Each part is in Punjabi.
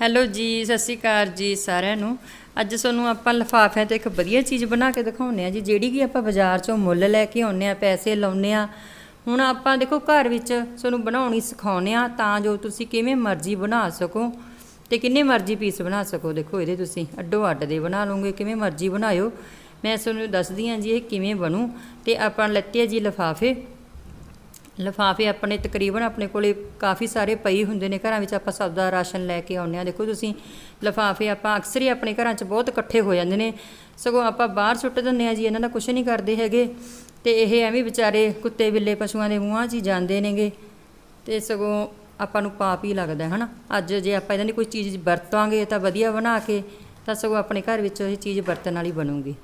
ਹੈਲੋ ਜੀ, ਸਤਿ ਸ਼੍ਰੀ ਅਕਾਲ ਜੀ ਸਾਰਿਆਂ ਨੂੰ। ਅੱਜ ਤੁਹਾਨੂੰ ਆਪਾਂ ਲਿਫਾਫਿਆਂ ਤੇ ਇੱਕ ਵਧੀਆ ਚੀਜ਼ ਬਣਾ ਕੇ ਦਿਖਾਉਂਦੇ ਆ ਜੀ, ਜਿਹੜੀ ਕਿ ਆਪਾਂ ਬਾਜ਼ਾਰ ਚੋਂ ਮੁੱਲ ਲੈ ਕੇ ਆਉਂਦੇ ਆ ਪੈਸੇ ਲਾਉਂਦੇ ਆ ਹੁਣ ਆਪਾਂ ਦੇਖੋ, ਘਰ ਵਿੱਚ ਤੁਹਾਨੂੰ ਬਣਾਉਣੀ ਸਿਖਾਉਂਦੇ ਆ ਤਾਂ ਜੋ ਤੁਸੀਂ ਕਿਵੇਂ ਮਰਜ਼ੀ ਬਣਾ ਸਕੋ ਤੇ ਕਿੰਨੇ ਮਰਜ਼ੀ ਪੀਸ ਬਣਾ ਸਕੋ। ਦੇਖੋ, ਇਹਦੇ ਤੁਸੀਂ ਅੱਡੋ ਅੱਡ ਦੇ ਬਣਾ ਲਓਗੇ, ਕਿਵੇਂ ਮਰਜ਼ੀ ਬਣਾਇਓ। ਮੈਂ ਤੁਹਾਨੂੰ ਦੱਸਦੀ ਆ ਜੀ, ਇਹ ਕਿਵੇਂ ਬਣੂ। ਤੇ ਆਪਾਂ ਲੈਤੇ ਆ ਜੀ ਲਿਫਾਫੇ। ਲਿਫਾਫੇ ਆਪਣੇ ਤਕਰੀਬਨ ਆਪਣੇ ਕੋਲੇ ਕਾਫੀ ਸਾਰੇ ਪਈ ਹੁੰਦੇ ਨੇ, ਘਰਾਂ ਵਿੱਚ ਆਪਾਂ ਸਭ ਦਾ ਰਾਸ਼ਨ ਲੈ ਕੇ ਆਉਂਦੇ ਆ ਦੇਖੋ ਤੁਸੀਂ, ਲਿਫਾਫੇ ਆਪਾਂ ਅਕਸਰ ਹੀ ਆਪਣੇ ਘਰਾਂ 'ਚ ਬਹੁਤ ਇਕੱਠੇ ਹੋ ਜਾਂਦੇ ਨੇ। ਸਗੋਂ ਆਪਾਂ ਬਾਹਰ ਸੁੱਟ ਦਿੰਦੇ ਆ ਜੀ, ਇਹਨਾਂ ਦਾ ਕੁਝ ਨਹੀਂ ਕਰਦੇ ਹੈਗੇ। ਤੇ ਇਹ ਐਵੇਂ ਵਿਚਾਰੇ ਕੁੱਤੇ, ਬਿੱਲੇ, ਪਸ਼ੂਆਂ ਦੇ ਮੂੰਹਾਂ 'ਚ ਹੀ ਜਾਂਦੇ ਨੇਗੇ। ਤੇ ਸਗੋਂ ਆਪਾਂ ਨੂੰ ਪਾਪ ਹੀ ਲੱਗਦਾ ਹੈ ਹਨਾ? ਅੱਜ ਜੇ ਆਪਾਂ ਇਹਨਾਂ ਦੀ ਕੋਈ ਚੀਜ਼ ਵਰਤਾਂਗੇ ਤਾਂ ਵਧੀਆ ਬਣਾ ਕੇ, ਤਾਂ ਸਗੋਂ ਆਪਣੇ ਘਰ ਵਿੱਚ ਇਹ ਚੀਜ਼ ਵਰਤਣ ਵਾਲੀ ਬਣੂਗੀ।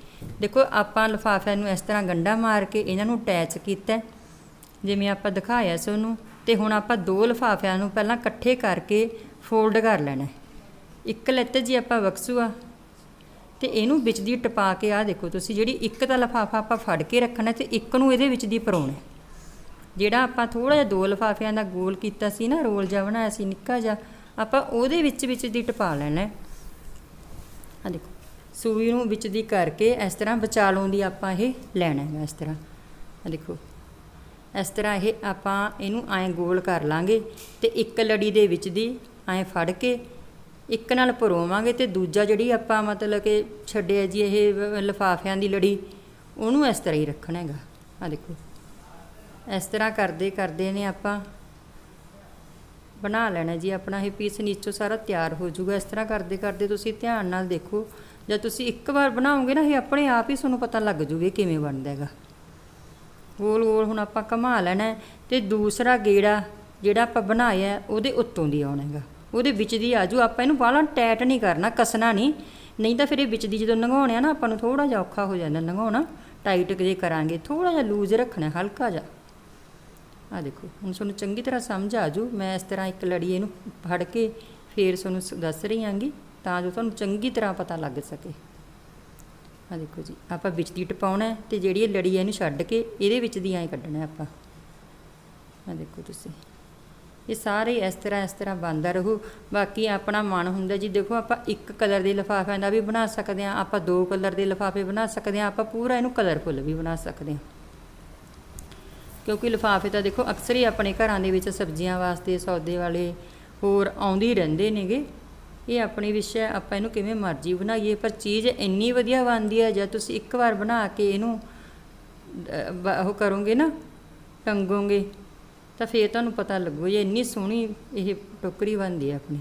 ਦੇਖੋ ਆਪਾਂ ਲਿਫਾਫਿਆਂ ਨੂੰ ਇਸ ਤਰ੍ਹਾਂ ਗੰਡਾ ਮਾਰ ਕੇ ਇਹਨਾਂ ਨੂੰ ਅਟੈਚ ਕੀਤਾ। ਜਿਵੇਂ ਆਪਾਂ ਦਿਖਾਇਆ ਸੀ ਉਹਨੂੰ, ਤੇ ਹੁਣ ਆਪਾਂ ਦੋ ਲਿਫਾਫਿਆਂ ਨੂੰ ਪਹਿਲਾਂ ਇਕੱਠੇ ਕਰਕੇ ਫੋਲਡ ਕਰ ਲੈਣਾ ਇੱਕ ਲੈਤੇ ਜੀ ਆਪਾਂ ਵਕਸੂਆ ਤੇ ਇਹਨੂੰ ਵਿੱਚ ਦੀ ਟਪਾ ਕੇ ਆ ਦੇਖੋ ਤੁਸੀਂ, ਜਿਹੜੀ ਇੱਕ ਤਾਂ ਲਿਫਾਫਾ ਆਪਾਂ ਫੜ ਕੇ ਰੱਖਣਾ ਤੇ ਇੱਕ ਨੂੰ ਇਹਦੇ ਵਿੱਚ ਦੀ ਪਰੋਣਾ ਜਿਹੜਾ ਆਪਾਂ ਥੋੜਾ ਜਿਹਾ ਦੋ ਲਿਫਾਫਿਆਂ ਦਾ ਗੋਲ ਕੀਤਾ ਸੀ ਨਾ, ਰੋਲ ਜਿਹਾ ਬਣਾਇਆ ਸੀ, ਨਿੱਕਾ ਜਿਹਾ, ਆਪਾਂ ਉਹਦੇ ਵਿੱਚ ਵਿੱਚ ਦੀ ਟਪਾ ਲੈਣਾ ਆ ਦੇਖੋ, ਸੂਈ ਨੂੰ ਵਿੱਚ ਦੀ ਕਰਕੇ ਇਸ ਤਰ੍ਹਾਂ ਵਿਚਾਲੋਂ ਦੀ ਆਪਾਂ ਇਹ ਲੈਣਾ ਹੈ, ਇਸ ਤਰ੍ਹਾਂ। ਆ ਦੇਖੋ ਇਸ ਤਰ੍ਹਾਂ ਇਹ ਆਪਾਂ ਇਹਨੂੰ ਐਂ ਗੋਲ ਕਰ ਲਾਂਗੇ ਤੇ ਇੱਕ ਲੜੀ ਦੇ ਵਿੱਚ ਦੀ ਐਂ ਫੜ ਕੇ ਇੱਕ ਨਾਲ ਪਰੋਵਾਂਗੇ ਤੇ ਦੂਜਾ ਜਿਹੜੀ ਆਪਾਂ ਮਤਲਬ ਕਿ ਛੱਡਿਆ ਜੀ ਇਹ ਲਫਾਫਿਆਂ ਦੀ ਲੜੀ, ਉਹਨੂੰ ਇਸ ਤਰ੍ਹਾਂ ਹੀ ਰੱਖਣਾ ਹੈਗਾ। ਆ ਦੇਖੋ। ਇਸ ਤਰ੍ਹਾਂ ਕਰਦੇ ਕਰਦੇ ਨੇ ਆਪਾਂ। ਬਣਾ ਲੈਣਾ ਜੀ ਆਪਣਾ ਇਹ ਪੀਸ ਨੀਚੋਂ ਸਾਰਾ ਤਿਆਰ ਹੋ ਜਾਊਗਾ। ਇਸ ਤਰ੍ਹਾਂ ਕਰਦੇ ਕਰਦੇ ਤੁਸੀਂ ਧਿਆਨ ਨਾਲ ਦੇਖੋ। ਜਦ ਤੁਸੀਂ ਇੱਕ ਵਾਰ ਬਣਾਓਗੇ ਨਾ ਇਹ ਆਪਣੇ ਆਪ ਹੀ ਤੁਹਾਨੂੰ ਪਤਾ ਲੱਗ ਜੂਗੇ ਕਿਵੇਂ ਬਣਦਾ ਹੈਗਾ। ਗੋਲ ਗੋਲ ਹੁਣ ਆਪਾਂ ਘੁਮਾ ਲੈਣਾ ਹੈ ਤੇ ਦੂਸਰਾ ਗੇੜਾ ਜਿਹੜਾ ਆਪਾਂ ਬਣਾਇਆ ਉਹਦੇ ਉੱਤੋਂ ਦੀ ਆਉਣਾ ਹੈਗਾ। ਉਹਦੇ ਵਿੱਚ ਦੀ ਆਜੂ। ਆਪਾਂ ਇਹਨੂੰ ਬਾਹਲਾ ਟੈਟ ਨਹੀਂ ਕਰਨਾ, ਕੱਸਣਾ ਨਹੀਂ। ਨਹੀਂ ਤਾਂ ਫਿਰ ਇਹ ਵਿੱਚ ਦੀ ਜਦੋਂ ਲੰਘਾਉਣੇ ਆ ਨਾ, ਆਪਾਂ ਨੂੰ ਥੋੜਾ ਜਿਹਾ ਔਖਾ ਹੋ ਜਾਂਦਾ ਲੰਘਾਉਣਾ ਟਾਈਟ ਜੇ ਕਰਾਂਗੇ ਥੋੜਾ ਜਿਹਾ ਲੂਜ਼ ਰੱਖਣਾ ਹਲਕਾ ਜਿਹਾ। ਆ ਦੇਖੋ, ਹੁਣ ਤੁਹਾਨੂੰ ਚੰਗੀ ਤਰ੍ਹਾਂ ਸਮਝ ਆ ਜੂ। ਮੈਂ ਇਸ ਤਰ੍ਹਾਂ ਇੱਕ ਲੜੀ ਇਹਨੂੰ ਫੜ ਕੇ ਫੇਰ ਤੁਹਾਨੂੰ ਸ- ਦੱਸ ਰਹੀ ਆਂਗੀ ਤਾਂ ਜੋ ਤੁਹਾਨੂੰ ਚੰਗੀ ਤਰ੍ਹਾਂ ਪਤਾ ਲੱਗ ਸਕੇ। ਆ ਦੇਖੋ ਜੀ, ਆਪਾਂ ਵਿੱਚ ਦੀ ਟਪਾਉਣਾ ਹੈ ਤੇ ਜਿਹੜੀ ਇਹ ਲੜੀ ਹੈ ਇਹਨੂੰ ਛੱਡ ਕੇ ਇਹਦੇ ਵਿੱਚ ਦੀ ਐਂ ਕੱਢਣਾ ਆਪਾਂ। ਆ ਦੇਖੋ ਤੁਸੀਂ। ਇਹ ਸਾਰੇ ਇਸ ਤਰ੍ਹਾਂ ਇਸ ਤਰ੍ਹਾਂ ਬਣਦਾ ਰਹੂ। ਬਾਕੀ ਆਪਣਾ ਮਨ ਹੁੰਦਾ ਜੀ, ਦੇਖੋ ਆਪਾਂ ਇੱਕ ਕਲਰ ਦੇ ਲਿਫਾਫਿਆਂ ਦਾ ਵੀ ਬਣਾ ਸਕਦੇ ਹਾਂ, ਆਪਾਂ ਦੋ ਕਲਰ ਦੇ ਲਿਫਾਫੇ ਬਣਾ ਸਕਦੇ ਹਾਂ, ਆਪਾਂ ਪੂਰਾ ਇਹਨੂੰ ਕਲਰਫੁੱਲ ਵੀ ਬਣਾ ਸਕਦੇ ਹਾਂ। ਕਿਉਂਕਿ ਲਿਫਾਫੇ ਤਾਂ ਦੇਖੋ ਅਕਸਰ ਹੀ ਆਪਣੇ ਘਰਾਂ ਦੇ ਵਿੱਚ ਸਬਜ਼ੀਆਂ ਵਾਸਤੇ, ਸੌਦੇ ਵਾਲੇ ਹੋਰ ਆਉਂਦੇ ਹੀ ਰਹਿੰਦੇ ਨੇਗੇ। ਇਹ ਆਪਣੀ ਵਿਸ਼ਾ ਹੈ, ਆਪਾਂ ਇਹਨੂੰ ਕਿਵੇਂ ਮਰਜ਼ੀ ਬਣਾਈਏ ਪਰ ਚੀਜ਼ ਇੰਨੀ ਵਧੀਆ ਬਣਦੀ ਹੈ ਜਦ ਤੁਸੀਂ ਇੱਕ ਵਾਰ ਬਣਾ ਕੇ ਇਹਨੂੰ ਉਹ ਕਰੋਗੇ ਨਾ ਟੰਗੋਗੇ ਤਾਂ ਫੇਰ ਤੁਹਾਨੂੰ ਪਤਾ ਲੱਗੂ ਇਹ ਇੰਨੀ ਸੋਹਣੀ ਇਹ ਟੋਕਰੀ ਬਣਦੀ ਹੈ ਆਪਣੀ।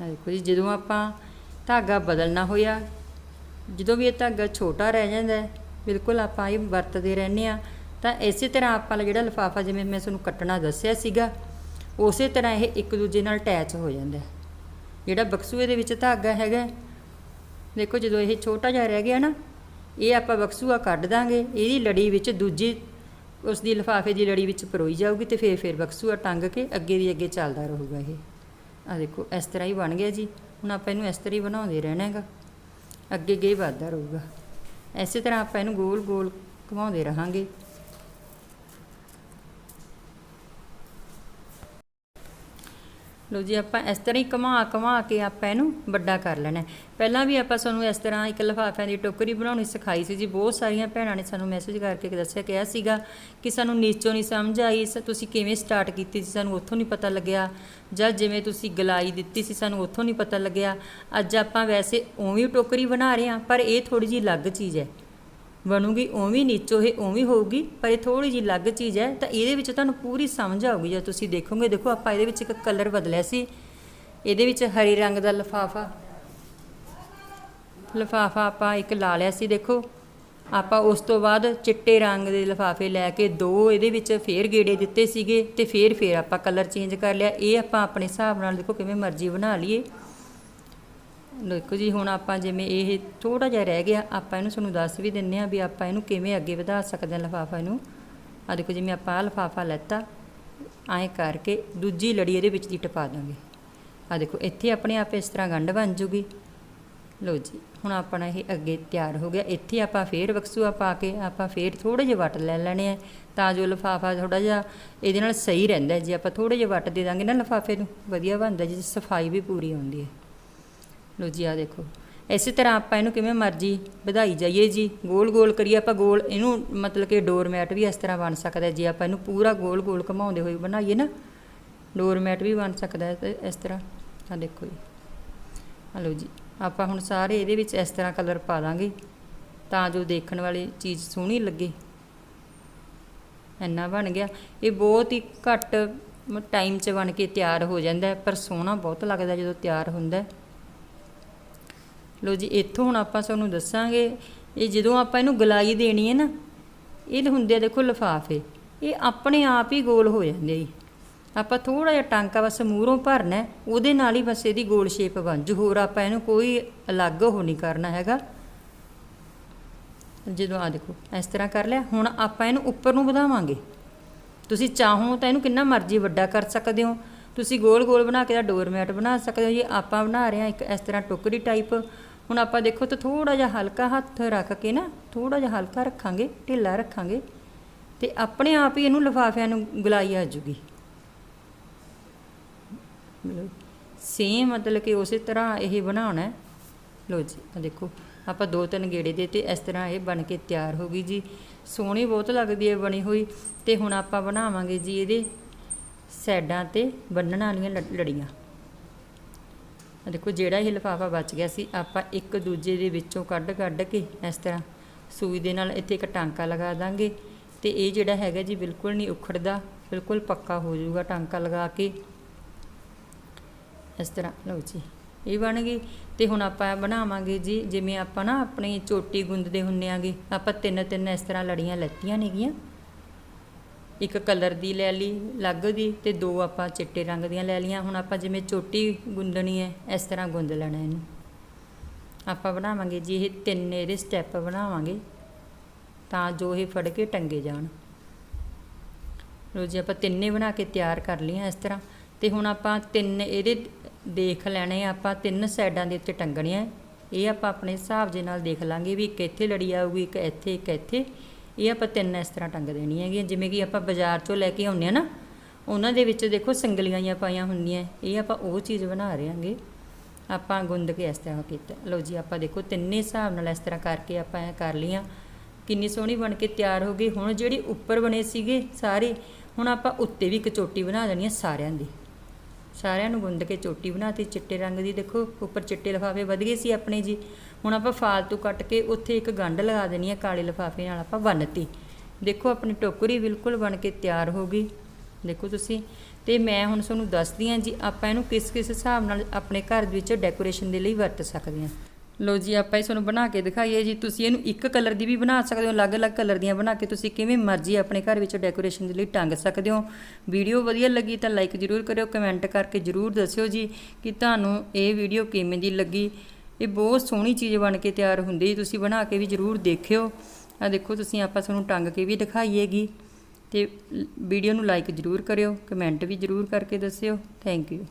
ਦੇਖੋ ਜੀ ਜਦੋਂ ਆਪਾਂ ਧਾਗਾ ਬਦਲਣਾ ਹੋਇਆ ਜਦੋਂ ਵੀ ਇਹ ਧਾਗਾ ਛੋਟਾ ਰਹਿ ਜਾਂਦਾ ਹੈ ਬਿਲਕੁਲ ਆਪਾਂ ਇਹ ਵਰਤਦੇ ਰਹਿੰਦੇ ਆ ਤਾਂ ਇਸੇ ਤਰ੍ਹਾਂ ਆਪਾਂ ਜਿਹੜਾ ਲਿਫਾਫਾ ਜਿਵੇਂ ਮੈਂ ਤੁਹਾਨੂੰ ਕੱਟਣਾ ਦੱਸਿਆ ਸੀਗਾ ਉਸੇ ਤਰ੍ਹਾਂ ਇਹ ਇੱਕ ਦੂਜੇ ਨਾਲ ਅਟੈਚ ਹੋ ਜਾਂਦਾ ਹੈ। ਜਿਹੜਾ ਬਕਸੂਏ ਦੇ ਵਿੱਚ ਧਾਗਾ ਹੈਗਾ ਦੇਖੋ ਜਦੋਂ ਇਹ ਛੋਟਾ ਜਿਹਾ ਰਹਿ ਗਿਆ ਨਾ, ਇਹ ਆਪਾਂ ਬਕਸੂਆ ਕੱਢ ਦਾਂਗੇ, ਇਹਦੀ ਲੜੀ ਵਿੱਚ ਦੂਜੀ ਉਸ ਦੀ ਲਿਫਾਫੇ ਦੀ ਲੜੀ ਵਿੱਚ ਪਰੋਈ ਜਾਊਗੀ ਤੇ ਫੇਰ ਫੇਰ ਬਕਸੂਆ ਟੰਗ ਕੇ ਅੱਗੇ ਦੀ ਅੱਗੇ ਚੱਲਦਾ ਰਹੂਗਾ ਇਹ। ਆ ਦੇਖੋ, ਇਸ ਤਰ੍ਹਾਂ ਹੀ ਬਣ ਗਿਆ ਜੀ। ਹੁਣ ਆਪਾਂ ਇਹਨੂੰ ਇਸ ਤਰ੍ਹਾਂ ਹੀ ਬਣਾਉਂਦੇ ਰਹਿਣਾ ਹੈਗਾ। ਅੱਗੇ ਅੱਗੇ ਹੀ ਵੱਧਦਾ ਰਹੂਗਾ। ਇਸੇ ਤਰ੍ਹਾਂ ਆਪਾਂ ਇਹਨੂੰ ਗੋਲ ਗੋਲ ਘੁਮਾਉਂਦੇ ਰਹਾਂਗੇ। ਲਓ ਜੀ, ਆਪਾਂ ਇਸ ਤਰ੍ਹਾਂ ਹੀ ਘੁਮਾ ਘੁਮਾ ਕੇ ਆਪਾਂ ਇਹਨੂੰ ਵੱਡਾ ਕਰ ਲੈਣਾ ਪਹਿਲਾਂ ਵੀ ਆਪਾਂ ਸਾਨੂੰ ਇਸ ਤਰ੍ਹਾਂ ਇੱਕ ਲਿਫਾਫਿਆਂ ਦੀ ਟੋਕਰੀ ਬਣਾਉਣੀ ਸਿਖਾਈ ਸੀ ਜੀ। ਬਹੁਤ ਸਾਰੀਆਂ ਭੈਣਾਂ ਨੇ ਸਾਨੂੰ ਮੈਸੇਜ ਕਰਕੇ ਦੱਸਿਆ, ਕਿਹਾ ਸੀਗਾ ਕਿ ਸਾਨੂੰ ਨੀਚੋਂ ਨਹੀਂ ਸਮਝ ਆਈ, ਸ- ਤੁਸੀਂ ਕਿਵੇਂ ਸਟਾਰਟ ਕੀਤੀ ਸੀ? ਸਾਨੂੰ ਉੱਥੋਂ ਨਹੀਂ ਪਤਾ ਲੱਗਿਆ। ਜਾਂ ਜਿਵੇਂ ਤੁਸੀਂ ਗਲਾਈ ਦਿੱਤੀ ਸੀ, ਸਾਨੂੰ ਉੱਥੋਂ ਨਹੀਂ ਪਤਾ ਲੱਗਿਆ। ਅੱਜ ਆਪਾਂ ਵੈਸੇ ਉਵੇਂ ਟੋਕਰੀ ਬਣਾ ਰਹੇ ਹਾਂ, ਪਰ ਇਹ ਥੋੜੀ ਜਿਹੀ ਅਲੱਗ ਚੀਜ਼ ਹੈ। ਬਣੂਗੀ, ਉਵੇਂ ਨੀਚੋ ਇਹ ਉਵੇਂ ਹੋਊਗੀ, ਪਰ ਇਹ ਥੋੜੀ ਜਿਹੀ ਅਲੱਗ ਚੀਜ਼ ਹੈ, ਤਾਂ ਇਹਦੇ ਵਿੱਚ ਤੁਹਾਨੂੰ ਪੂਰੀ ਸਮਝ ਆਊਗੀ ਜਦ ਤੁਸੀਂ ਦੇਖੋਗੇ, ਦੇਖੋ ਆਪਾਂ ਇਹਦੇ ਵਿੱਚ ਇੱਕ ਕਲਰ ਬਦਲਿਆ ਸੀ। ਇਹਦੇ ਵਿੱਚ ਹਰੇ ਰੰਗ ਦਾ ਲਫਾਫਾ ਲਫਾਫਾ ਆਪਾਂ ਇੱਕ ਲਾ ਲਿਆ ਸੀ, ਦੇਖੋ। ਆਪਾਂ ਉਸ ਤੋਂ ਬਾਅਦ ਚਿੱਟੇ ਰੰਗ ਦੇ ਲਫਾਫੇ ਲੈ ਕੇ ਦੋ ਇਹਦੇ ਵਿੱਚ ਫੇਰ ਗੇੜੇ ਦਿੱਤੇ ਸੀਗੇ, ਤੇ ਫੇਰ ਫੇਰ ਆਪਾਂ ਕਲਰ ਚੇਂਜ ਕਰ ਲਿਆ। ਇਹ ਆਪਾਂ ਆਪਣੇ ਹਿਸਾਬ ਨਾਲ ਦੇਖੋ ਕਿਵੇਂ ਮਰਜ਼ੀ ਬਣਾ ਲਈਏ। ਦੇਖੋ ਜੀ, ਹੁਣ ਆਪਾਂ ਜਿਵੇਂ ਇਹ ਥੋੜਾ ਜਿਹਾ ਰਹਿ ਗਿਆ, ਆਪਾਂ ਇਹਨੂੰ ਤੁਹਾਨੂੰ ਦੱਸ ਵੀ ਦਿੰਨੇ ਆ ਵੀ ਆਪਾਂ ਇਹਨੂੰ ਕਿਵੇਂ ਅੱਗੇ ਵਧਾ ਸਕਦੇ ਹਾਂ ਲਿਫਾਫਾ ਇਹਨੂੰ ਆ ਦੇਖੋ ਜਿਵੇਂ ਆਪਾਂ ਆਹ ਲਿਫਾਫਾ ਲੈਤਾ, ਐਂ ਕਰਕੇ ਦੂਜੀ ਲੜੀ ਇਹਦੇ ਵਿੱਚ ਦੀ ਟਪਾ ਦਾਂਗੇ। ਆ ਦੇਖੋ, ਇੱਥੇ ਆਪਣੇ ਆਪ ਇਸ ਤਰ੍ਹਾਂ ਗੰਢ ਬਣ ਜੂਗੀ। ਲਓ ਜੀ, ਹੁਣ ਆਪਣਾ ਇਹ ਅੱਗੇ ਤਿਆਰ ਹੋ ਗਿਆ। ਇੱਥੇ ਆਪਾਂ ਫੇਰ ਬਕਸੂਆ ਪਾ ਕੇ ਆਪਾਂ ਫੇਰ ਥੋੜੇ ਜਿਹੇ ਵੱਟ ਲੈ ਲੈਣੇ ਆ, ਤਾਂ ਜੋ ਲਫਾਫਾ ਥੋੜਾ ਜਿਹਾ ਇਹਦੇ ਨਾਲ ਸਹੀ ਰਹਿੰਦਾ ਜੇ ਆਪਾਂ ਥੋੜੇ ਜਿਹੇ ਵੱਟ ਦੇ ਦਾਂਗੇ ਨਾ ਲਫਾਫੇ ਨੂੰ, ਵਧੀਆ ਬਣਦਾ ਜੀ ਸਫ਼ਾਈ ਵੀ ਪੂਰੀ ਆਉਂਦੀ ਹੈ। ਲੋ ਜੀ ਆ ਦੇਖੋ। ਇਸੇ ਤਰ੍ਹਾਂ ਆਪਾਂ ਇਹਨੂੰ ਕਿਵੇਂ ਮਰਜ਼ੀ ਵਧਾਈ ਜਾਈਏ ਜੀ। ਗੋਲ ਗੋਲ ਕਰੀਏ ਆਪਾਂ, ਗੋਲ ਇਹਨੂੰ ਮਤਲਬ ਕਿ ਡੋਰ ਮੈਟ ਵੀ ਇਸ ਤਰ੍ਹਾਂ ਬਣ ਸਕਦਾ ਜੇ ਆਪਾਂ ਇਹਨੂੰ ਪੂਰਾ ਗੋਲ ਗੋਲ ਘਮਾਉਂਦੇ ਹੋਏ ਬਣਾਈਏ ਨਾ ਡੋਰ ਮੈਟ ਵੀ ਬਣ ਸਕਦਾ ਹੈ ਇਸ ਤਰ੍ਹਾਂ। ਆ ਦੇਖੋ ਜੀ। ਹਲੋ ਜੀ। ਆਪਾਂ ਹੁਣ ਸਾਰੇ ਇਹਦੇ ਵਿੱਚ ਇਸ ਤਰ੍ਹਾਂ ਕਲਰ ਪਾ ਦਾਂਗੇ, ਤਾਂ ਜੋ ਦੇਖਣ ਵਾਲੀ ਚੀਜ਼ ਸੋਹਣੀ ਲੱਗੇ। ਇੰਨਾ ਬਣ ਗਿਆ। ਇਹ ਬਹੁਤ ਹੀ ਘੱਟ ਟਾਈਮ 'ਚ ਬਣ ਕੇ ਤਿਆਰ ਹੋ ਜਾਂਦਾ ਪਰ ਸੋਹਣਾ ਬਹੁਤ ਲੱਗਦਾ ਜਦੋਂ ਤਿਆਰ ਹੁੰਦਾ ਲੋ ਜੀ, ਇੱਥੋਂ ਹੁਣ ਆਪਾਂ ਤੁਹਾਨੂੰ ਦੱਸਾਂਗੇ, ਇਹ ਜਦੋਂ ਆਪਾਂ ਇਹਨੂੰ ਗਲਾਈ ਦੇਣੀ ਹੈ ਨਾ ਇਹ ਹੁੰਦੇ ਆ ਦੇਖੋ ਲਫਾਫੇ, ਇਹ ਆਪਣੇ ਆਪ ਹੀ ਗੋਲ ਹੋ ਜਾਂਦੇ ਜੀ। ਆਪਾਂ ਥੋੜਾ ਜਿਹਾ ਟਾਂਕਾ ਬਸ ਮੂਹਰੋਂ ਭਰਨਾ ਉਹਦੇ ਨਾਲ ਹੀ ਬਸ ਇਹਦੀ ਗੋਲ ਸ਼ੇਪ ਬਣ ਜੂ, ਹੋਰ ਆਪਾਂ ਇਹਨੂੰ ਕੋਈ ਅਲੱਗ ਉਹ ਨਹੀਂ ਕਰਨਾ ਹੈਗਾ। ਜਦੋਂ ਆ ਦੇਖੋ, ਇਸ ਤਰ੍ਹਾਂ ਕਰ ਲਿਆ, ਹੁਣ ਆਪਾਂ ਇਹਨੂੰ ਉੱਪਰ ਨੂੰ ਵਧਾਵਾਂਗੇ। ਤੁਸੀਂ ਚਾਹੋ ਤਾਂ ਇਹਨੂੰ ਕਿੰਨਾ ਮਰਜ਼ੀ ਵੱਡਾ ਕਰ ਸਕਦੇ ਹੋ। ਤੁਸੀਂ ਗੋਲ ਗੋਲ ਬਣਾ ਕੇ ਦਾ ਡੋਰਮੈਟ ਬਣਾ ਸਕਦੇ ਹੋ ਜੀ, ਆਪਾਂ ਬਣਾ ਰਹੇ ਹਾਂ ਇੱਕ ਇਸ ਤਰ੍ਹਾਂ ਟੋਕਰੀ ਟਾਈਪ ਹੁਣ ਆਪਾਂ ਦੇਖੋ ਤਾਂ ਥੋੜਾ ਜਿਹਾ ਹਲਕਾ ਹੱਥ ਰੱਖ ਕੇ ਨਾ ਥੋੜਾ ਜਿਹਾ ਹਲਕਾ ਰੱਖਾਂਗੇ, ਢਿੱਲਾ ਰੱਖਾਂਗੇ ਤੇ ਆਪਣੇ ਆਪ ਹੀ ਇਹਨੂੰ ਲਿਫਾਫਿਆਂ ਨੂੰ ਗੁਲਾਈ ਆ ਜੂਗੀ ਸੇਮ ਮਤਲਬ ਕਿ ਉਸੇ ਤਰ੍ਹਾਂ ਇਹ ਬਣਾਉਣਾ ਹੈ। ਲੋ ਜੀ ਆ ਦੇਖੋ, ਆਪਾਂ ਦੋ ਤਿੰਨ ਗੇੜੇ ਦੇ ਤੇ ਇਸ ਤਰ੍ਹਾਂ ਇਹ ਬਣ ਕੇ ਤਿਆਰ ਹੋ ਗਈ ਜੀ। ਸੋਹਣੀ ਬਹੁਤ ਲੱਗਦੀ ਹੈ ਬਣੀ ਹੋਈ ਤੇ ਹੁਣ ਆਪਾਂ ਬਣਾਵਾਂਗੇ ਜੀ ਇਹਦੇ ਸਾਈਡਾਂ ਤੇ ਬੰਨਣ ਵਾਲੀਆਂ ਲ- ਲੜੀਆਂ। ਦੇਖੋ, ਜਿਹੜਾ ਇਹ ਲਿਫਾਫਾ ਬਚ ਗਿਆ ਸੀ, ਆਪਾਂ ਇੱਕ ਦੂਜੇ ਦੇ ਵਿੱਚੋਂ ਕੱਢ ਕੱਢ ਕੇ ਇਸ ਤਰ੍ਹਾਂ ਸੂਈ ਦੇ ਨਾਲ ਇੱਥੇ ਇੱਕ ਟਾਂਕਾ ਲਗਾ ਦਾਂਗੇ ਤੇ ਇਹ ਜਿਹੜਾ ਹੈਗਾ ਜੀ ਬਿਲਕੁਲ ਨਹੀਂ ਉਖੜਦਾ, ਬਿਲਕੁਲ ਪੱਕਾ ਹੋ ਜਾਊਗਾ ਟਾਂਕਾ ਲਗਾ ਕੇ। ਇਸ ਤਰ੍ਹਾਂ, ਲਓ ਜੀ, ਇਹ ਬਣ ਗਈ। ਤੇ ਹੁਣ ਆਪਾਂ ਬਣਾਵਾਂਗੇ ਜੀ, ਜਿਵੇਂ ਆਪਾਂ ਨਾ ਆਪਣੀ ਚੋਟੀ ਗੁੰਦਦੇ ਹੁੰਨੇ ਆਗੇ, ਆਪਾਂ ਤਿੰਨ ਤਿੰਨ ਇਸ ਤਰ੍ਹਾਂ ਲੜੀਆਂ ਲੈਤੀਆਂ ਨੇਗੀਆਂ। ਇੱਕ ਕਲਰ ਦੀ ਲੈ ਲਈ, ਅਲੱਗ ਦੀ ਤੇ ਦੋ ਆਪਾਂ ਚਿੱਟੇ ਰੰਗ ਦੀਆਂ ਲੈ ਲਈਆਂ। ਹੁਣ ਆਪਾਂ ਜਿਵੇਂ ਚੋਟੀ ਗੁੰਦਣੀ ਹੈ, ਇਸ ਤਰ੍ਹਾਂ ਗੁੰਦ ਲੈਣਾ ਇਹਨੂੰ। ਆਪਾਂ ਬਣਾਵਾਂਗੇ ਜੀ, ਇਹ ਤਿੰਨ ਇਹਦੇ ਸਟੈਪ ਬਣਾਵਾਂਗੇ ਤਾਂ ਜੋ ਇਹ ਫੜ ਕੇ ਟੰਗੇ ਜਾਣ। ਲੋ ਜੀ, ਆਪਾਂ ਤਿੰਨੇ ਬਣਾ ਕੇ ਤਿਆਰ ਕਰ ਲਈਆਂ ਇਸ ਤਰ੍ਹਾਂ। ਤੇ ਹੁਣ ਆਪਾਂ ਤਿੰਨ ਇਹਦੇ ਦੇਖ ਲੈਣੇ ਆਪਾਂ ਤਿੰਨ ਸਾਈਡਾਂ ਦੇ ਉੱਤੇ ਟੰਗਣੇ ਆ ਇਹ ਆਪਾਂ ਆਪਣੇ ਹਿਸਾਬ ਦੇ ਨਾਲ ਦੇਖ ਲਾਂਗੇ ਵੀ ਇੱਕ ਇੱਥੇ ਲੜੀ ਆਊਗੀ, ਇੱਕ ਇੱਥੇ ਇੱਕ ਇੱਥੇ। ਇਹ ਆਪਾਂ ਤਿੰਨ ਇਸ ਤਰ੍ਹਾਂ ਟੰਗ ਦੇਣੀਆਂ ਹੈਗੀਆਂ ਜਿਵੇਂ ਕਿ ਆਪਾਂ ਬਾਜ਼ਾਰ ਚੋਂ ਲੈ ਕੇ ਆਉਂਦੇ ਆ ਨਾ, ਉਹਨਾਂ ਦੇ ਵਿੱਚ ਦੇਖੋ ਸੰਗਲੀਆਂ ਪਾਈਆਂ ਹੁੰਦੀਆਂ। ਇਹ ਆਪਾਂ ਉਹ ਚੀਜ਼ ਬਣਾ ਰਹੇ ਹਾਂਗੇ। ਆਪਾਂ ਗੁੰਦ ਕੇ ਇਸ ਤਰ੍ਹਾਂ ਕੀਤਾ। ਲਓ ਜੀ, ਆਪਾਂ ਦੇਖੋ ਤਿੰਨੇ ਹਿਸਾਬ ਨਾਲ ਇਸ ਤਰ੍ਹਾਂ ਕਰਕੇ ਆਪਾਂ ਇਹ ਕਰ ਲਈਆਂ। ਕਿੰਨੀ ਸੋਹਣੀ ਬਣ ਕੇ ਤਿਆਰ ਹੋ ਗਈ। ਹੁਣ ਜਿਹੜੀ ਉੱਪਰ ਬਣੇ ਸੀਗੇ ਸਾਰੇ, ਹੁਣ ਆਪਾਂ ਉੱਤੇ ਵੀ ਇੱਕ ਚੋਟੀ ਬਣਾ ਦੇਣੀ ਹੈ ਸਾਰਿਆਂ ਦੀ। ਸਾਰਿਆਂ ਨੂੰ ਗੁੰਦ ਕੇ ਚੋਟੀ ਬਣਾਤੀ, ਚਿੱਟੇ ਰੰਗ ਦੀ ਦੇਖੋ, ਉੱਪਰ ਚਿੱਟੇ ਲਿਫਾਫੇ ਵਧ ਗਏ ਸੀ ਆਪਣੇ ਜੀ। ਹੁਣ ਆਪਾਂ ਫਾਲਤੂ ਕੱਟ ਕੇ ਉੱਥੇ ਇੱਕ ਗੰਢ ਲਗਾ ਦੇਣੀ ਹੈ ਕਾਲੇ ਲਿਫਾਫੇ ਨਾਲ ਆਪਾਂ ਬੰਨਤੀ। ਦੇਖੋ, ਆਪਣੀ ਟੋਕਰੀ ਬਿਲਕੁਲ ਬਣ ਕੇ ਤਿਆਰ ਹੋ ਗਈ। ਦੇਖੋ ਤੁਸੀਂ, ਤੇ ਮੈਂ ਹੁਣ ਤੁਹਾਨੂੰ ਦੱਸਦੀ ਹਾਂ ਜੀ, ਆਪਾਂ ਇਹਨੂੰ ਕਿਸ ਕਿਸ ਹਿਸਾਬ ਨਾਲ ਆਪਣੇ ਘਰ ਦੇ ਵਿੱਚ ਡੈਕੋਰੇਸ਼ਨ ਦੇ ਲਈ ਵਰਤ ਸਕਦੇ ਹਾਂ। ਲੋ ਜੀ, ਆਪਾਂ ਇਹ ਤੁਹਾਨੂੰ ਬਣਾ ਕੇ ਦਿਖਾਈਏ ਜੀ। ਤੁਸੀਂ ਇਹਨੂੰ ਇੱਕ ਕਲਰ ਦੀ ਵੀ ਬਣਾ ਸਕਦੇ ਹੋ, ਅਲੱਗ-ਅਲੱਗ ਕਲਰ ਦੀਆਂ ਬਣਾ ਕੇ ਤੁਸੀਂ ਕਿਵੇਂ ਮਰਜ਼ੀ ਆਪਣੇ ਘਰ ਵਿੱਚ ਡੈਕੋਰੇਸ਼ਨ ਦੇ ਲਈ ਟੰਗ ਸਕਦੇ ਹੋ। ਵੀਡੀਓ ਵਧੀਆ ਲੱਗੀ ਤਾਂ ਲਾਈਕ ਜ਼ਰੂਰ ਕਰਿਓ ਕਮੈਂਟ ਕਰਕੇ ਜ਼ਰੂਰ ਦੱਸਿਓ ਜੀ ਕਿ ਤੁਹਾਨੂੰ ਇਹ ਵੀਡੀਓ ਕਿਵੇਂ ਦੀ ਲੱਗੀ। ਇਹ ਬਹੁਤ ਸੋਹਣੀ ਚੀਜ਼ ਬਣ ਕੇ ਤਿਆਰ ਹੁੰਦੀ ਹੈ, ਤੁਸੀਂ ਬਣਾ ਕੇ ਵੀ ਜ਼ਰੂਰ ਦੇਖਿਓ। ਆ ਦੇਖੋ, ਤੁਸੀਂ ਆਪਾਂ ਤੁਹਾਨੂੰ ਟੰਗ ਕੇ ਵੀ ਦਿਖਾਈਏਗੀ। ਤੇ ਵੀਡੀਓ ਨੂੰ ਲਾਈਕ ਜ਼ਰੂਰ ਕਰਿਓ ਕਮੈਂਟ ਵੀ ਜ਼ਰੂਰ ਕਰਕੇ ਦੱਸਿਓ। Thank you